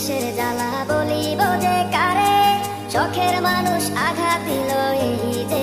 কিসের জ্বালা বলিব যে কারে? চোখের মানুষ আঘাত দিল এই যে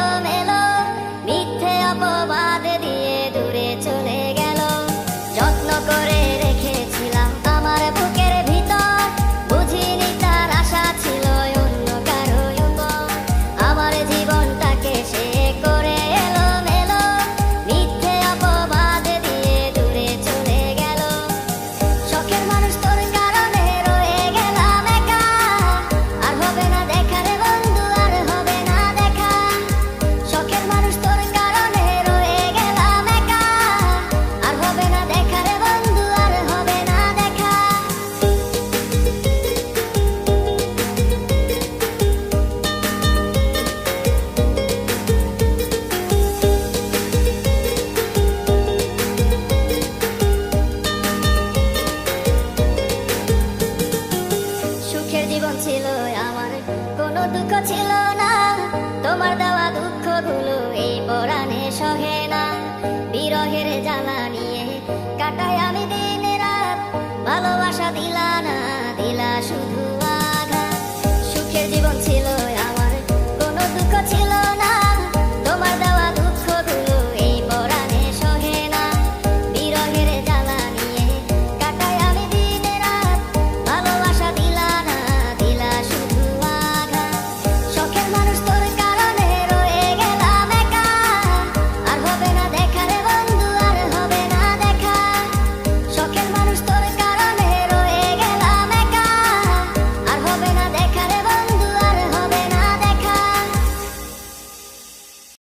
দুঃখ ছিল না। তোমার দেওয়া দুঃখগুলো এই পরাণে সহে না। বিরহের জ্বালা নিয়ে কাটাই আমি দিন রাত। ভালোবাসা দিলা না, দিলা শুধু